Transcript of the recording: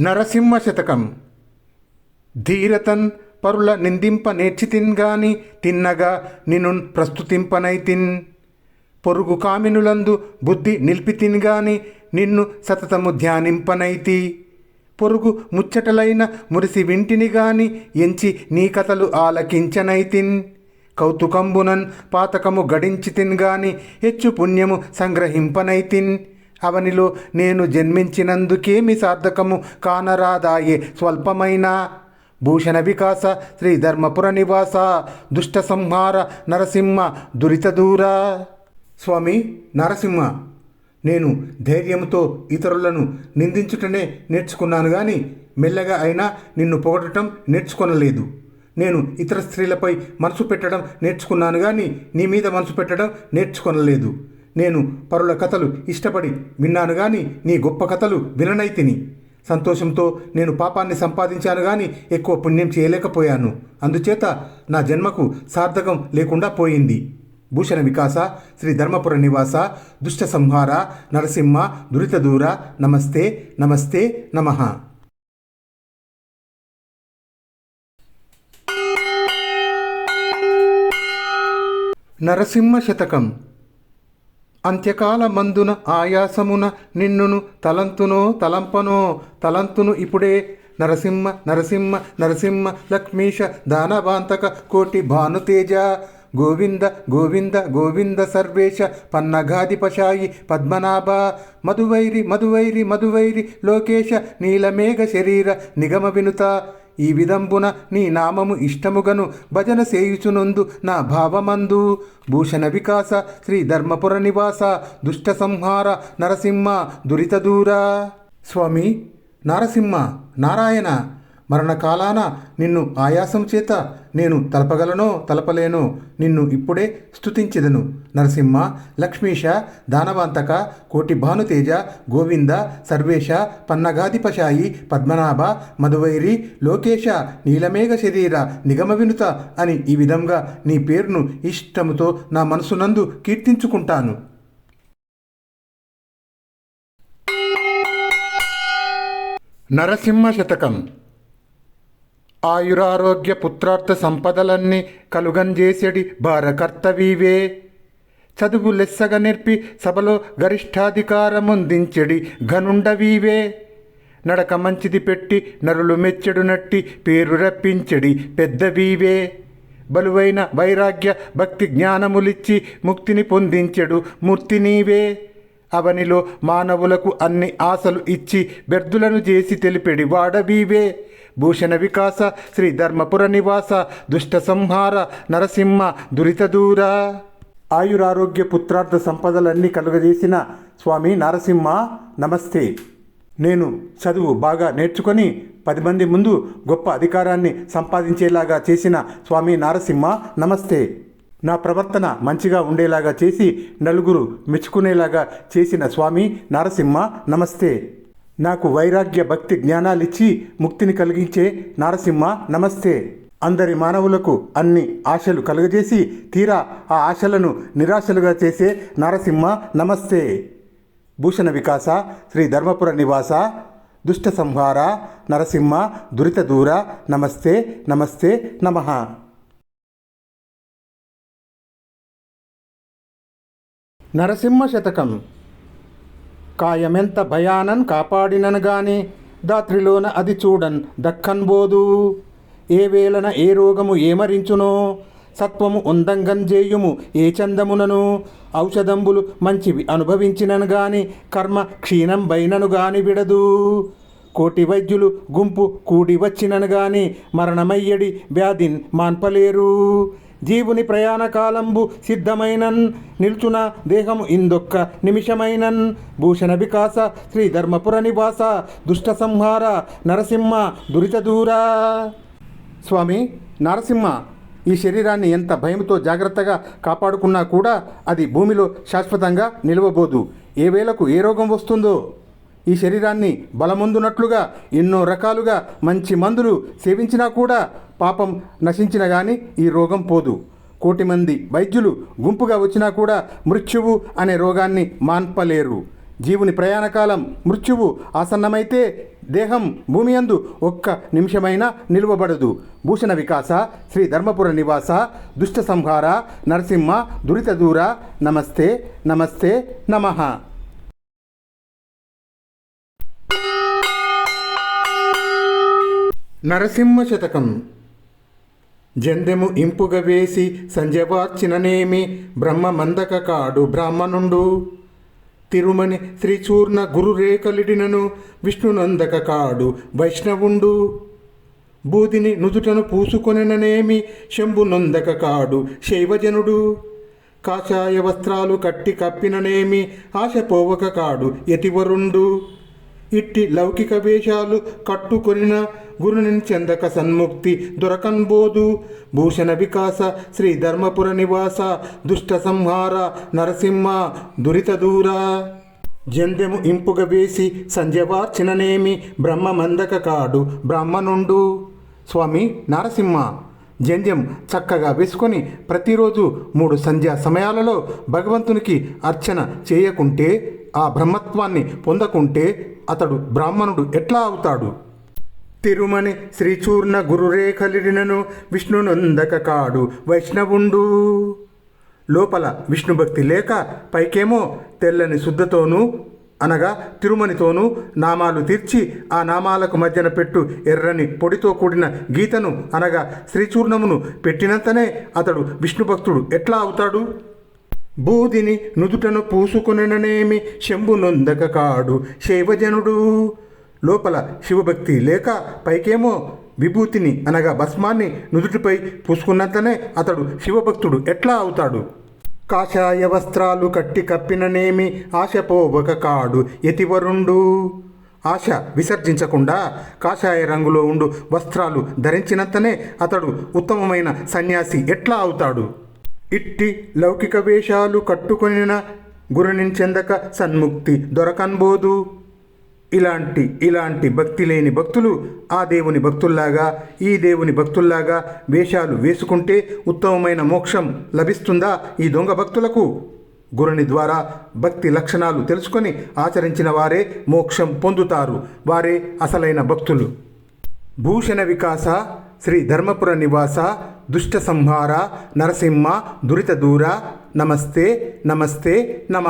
నరసింహ శతకం. ధీరతన్ పరుల నిందింప నేర్చితిన్ గాని తిన్నగా నిన్ను ప్రస్తుతింపనైతిన్. పొరుగు కామినులందు బుద్ధి నిల్పితిన్ గాని నిన్ను సతతము ధ్యానింపనైతి. పొరుగు ముచ్చటలైన మురిసి వింటిని గాని ఎంచి నీ కథలు ఆలకించనైతిన్. కౌతుకంబునన్ పాతకము గడించితిన్ గాని హెచ్చు పుణ్యము సంగ్రహింపనైతిన్. అవనిలో నేను జన్మించినందుకేమి సార్థకము కానరాదాయే. స్వల్పమైన భూషణ వికాస శ్రీ ధర్మపుర నివాస దుష్ట సంహార నరసింహ దురిత దూర. స్వామి నరసింహ నేను ధైర్యంతో ఇతరులను నిందించుటనే నేర్చుకున్నాను కానీ మెల్లగా అయినా నిన్ను పొగడటం నేర్చుకొనలేదు. నేను ఇతర స్త్రీలపై మనసు పెట్టడం నేర్చుకున్నాను కానీ నీ మీద మనసు పెట్టడం నేర్చుకొనలేదు. నేను పరుల కథలు ఇష్టపడి విన్నాను కానీ నీ గొప్ప కథలు విననైతిని సంతోషంతో నేను పాపాన్ని సంపాదించాను కానీ ఎక్కువ పుణ్యం చేయలేకపోయాను. అందుచేత నా జన్మకు సార్థకం లేకుండా పోయింది. భూషణ వికాస శ్రీ ధర్మపుర నివాస దుష్ట సంహార నరసింహ దురిత దూర నమస్తే నమస్తే నమః. నరసింహ శతకం అంత్యకాల మందున ఆయాసమున నిన్నును తలంతునో తలంపనో తలంతును ఇప్పుడే. నరసింహ నరసింహ నరసింహ లక్ష్మీశ దానవాంతక కోటి భానుతేజ గోవింద గోవింద గోవింద సర్వేశ పన్నగాధిపశాయి పద్మనాభ మధువైరి మధువైరి మధువైరి లోకేశ నీలమేఘ శరీర నిగమ వినుత ఈ విధంబున నీ నామము ఇష్టముగను భజన సేయుచునందు నా భావమందు. భూషణ వికాస శ్రీ ధర్మపుర నివాస దుష్ట సంహార నరసింహ దురిత దూర. స్వామి నరసింహ నారాయణ మరణకాలాన నిన్ను ఆయాసం చేత నేను తలపగలనో తలపలేనో నిన్ను ఇప్పుడే స్తుతించెదను. నరసింహ లక్ష్మీష దానవాంతక కోటి భానుతేజ గోవింద సర్వేశ పన్నగాధిపశాయి పద్మనాభ మధువైరి లోకేశ నీలమేఘ శరీర నిగమ వినుత అని ఈ విధంగా నీ పేరును ఇష్టముతో నా మనసునందు కీర్తించుకుంటాను. నరసింహ శతకం ఆయురారోగ్య పుత్రార్థ సంపదలన్నీ కలుగంజేసెడి భారకర్తవీవే. చదువు లెస్సగ నేర్పి సభలో గరిష్టాధికారముందించెడి ఘనుండవీవే. నడక మంచిది పెట్టి నరులు మెచ్చెడు నట్టి పేరు రప్పించెడి పెద్దవీవే. బలువైన వైరాగ్య భక్తి జ్ఞానములిచ్చి ముక్తిని పొందించెడు మూర్తి నీవే అవనిలో మానవులకు అన్ని ఆశలు ఇచ్చి బెర్దులను చేసి తెలిపెడి వాడవీవే. భూషణ వికాస శ్రీ ధర్మపుర నివాస దుష్ట సంహార నరసింహ దురిత దూర ఆయురారోగ్య పుత్రార్థ సంపదలన్నీ కలుగజేసిన స్వామి నరసింహ నమస్తే నేను చదువు బాగా నేర్చుకొని పది మంది ముందు గొప్ప అధికారాన్ని సంపాదించేలాగా చేసిన స్వామి నారసింహ నమస్తే నా ప్రవర్తన మంచిగా ఉండేలాగా చేసి నలుగురు మెచ్చుకునేలాగా చేసిన స్వామి నారసింహ నమస్తే నాకు వైరాగ్య భక్తి జ్ఞానాలిచ్చి ముక్తిని కలిగించే నారసింహ నమస్తే. అందరి మానవులకు అన్ని ఆశలు కలుగజేసి తీరా ఆ ఆశలను నిరాశలుగా చేసే నరసింహ నమస్తే. భూషణ వికాస శ్రీ ధర్మపుర నివాస దుష్ట సంహార నరసింహ దురిత దూర నమస్తే నమస్తే నమః. నరసింహ శతకం కాయమెంత భయానన్ కాపాడినను గాని దాత్రిలోన అది చూడన్ దక్కన్ ఏ వేళన ఏ రోగము ఏమరించునో సత్వము ఉందంగం చేయుము ఏ చందమునను ఔషధంబులు మంచివి అనుభవించినను గాని కర్మ క్షీణం బైనను గాని విడదు. కోటి వైద్యులు గుంపు కూడి వచ్చినను గాని మరణమయ్యడి వ్యాధిన్ మాన్పలేరు. జీవుని ప్రయాణ కాలంబు సిద్ధమైనన్ నిల్చున దేహము ఇందొక్క నిమిషమైనన్. భూషణ వికాస శ్రీ ధర్మపుర నివాస దుష్ట సంహార నరసింహ దురిత దూరా స్వామి నరసింహ ఈ శరీరాన్ని ఎంత భయంతో జాగ్రత్తగా కాపాడుకున్నా కూడా అది భూమిలో శాశ్వతంగా నిలవబోదు. ఏ వేళకు ఏ రోగం వస్తుందో? ఈ శరీరాన్ని బలముందునట్లుగా ఎన్నో రకాలుగా మంచి మందులు సేవించినా కూడా పాపం నశించిన కానీ ఈ రోగం పోదు. కోటి మంది వైద్యులు గుంపుగా వచ్చినా కూడా మృత్యువు అనే రోగాన్ని మాన్పలేరు. జీవుని ప్రయాణకాలం మృత్యువు ఆసన్నమైతే దేహం భూమి అందు ఒక్క నిమిషమైనా నిలువబడదు. భూషణ వికాస శ్రీ ధర్మపుర నివాస దుష్ట సంహార నరసింహ దురిత దూర నమస్తే నమస్తే నమః. నరసింహ శతకం. జందెము ఇంపుగ వేసి సంజవార్చిననేమి బ్రహ్మ మందక కాడు బ్రాహ్మణుండు. తిరుమని శ్రీచూర్ణ గురురేకలిడినను విష్ణునందక కాడు వైష్ణవుండు. బూదిని నుదుటను పూసుకొనెననేమి శంభునందక కాడు శైవజనుడు. కాషాయ వస్త్రాలు కట్టి కప్పిననేమి ఆశపోవక కాడు యతివరుండు. ఇట్టి లౌకిక వేషాలు కట్టుకొనిన గురుని చెందక సన్ముక్తి దొరకన్బోదు. భూషణ వికాస శ్రీ ధర్మపుర నివాస దుష్ట సంహార నరసింహ దురిత దూర. జందెము ఇంపుగ వేసి సంధ్యవార్చిననేమి బ్రహ్మ మందక కాడు బ్రాహ్మణుండు స్వామి నరసింహ జంధ్యం చక్కగా వేసుకొని ప్రతిరోజు మూడు సంధ్యా సమయాలలో భగవంతునికి అర్చన చేయకుంటే ఆ బ్రహ్మత్వాన్ని పొందకుంటే అతడు బ్రాహ్మణుడు ఎట్లా అవుతాడు? తిరుమణి శ్రీచూర్ణ గురురేఖలిడినను విష్ణునందక కాడు వైష్ణవుండు. లోపల విష్ణుభక్తి లేక పైకేమో తెల్లని శుద్ధతోనూ అనగా తిరుమనితోనూ నామాలు తీర్చి ఆ నామాలకు మధ్యన పెట్టు ఎర్రని పొడితో కూడిన గీతను అనగా శ్రీచూర్ణమును పెట్టినంతనే అతడు విష్ణుభక్తుడు ఎట్లా అవుతాడు? బూదిని నుదుటను పూసుకొననేమి శంభునొందక కాడు శైవజనుడు. లోపల శివభక్తి లేక పైకేమో విభూతిని అనగా భస్మాన్ని నుదుటిపై పూసుకున్నంతనే అతడు శివభక్తుడు ఎట్లా అవుతాడు? కాషాయ వస్త్రాలు కట్టి కప్పిననేమి ఆశపోవక కాడు యతివరుండు. ఆశ విసర్జించకుండా కాషాయ రంగులో ఉండు వస్త్రాలు ధరించినంతనే అతడు ఉత్తమమైన సన్యాసి ఎట్లా అవుతాడు? ఇట్టి లౌకిక వేషాలు కట్టుకొనిన గురుని చెందక సన్ముక్తి దొరకన్బోదు. ఇలాంటి ఇలాంటి భక్తి లేని భక్తులు ఆ దేవుని భక్తుల్లాగా ఈ దేవుని భక్తుల్లాగా వేషాలు వేసుకుంటే ఉత్తమమైన మోక్షం లభిస్తుందా? ఈ దొంగ భక్తులకు గురుని ద్వారా భక్తి లక్షణాలు తెలుసుకొని ఆచరించిన వారే మోక్షం పొందుతారు. వారే అసలైన భక్తులు. భూషణ వికాస శ్రీ ధర్మపుర నివాస దుష్ట సంహార నరసింహ దురిత దూర నమస్తే నమస్తే నమ.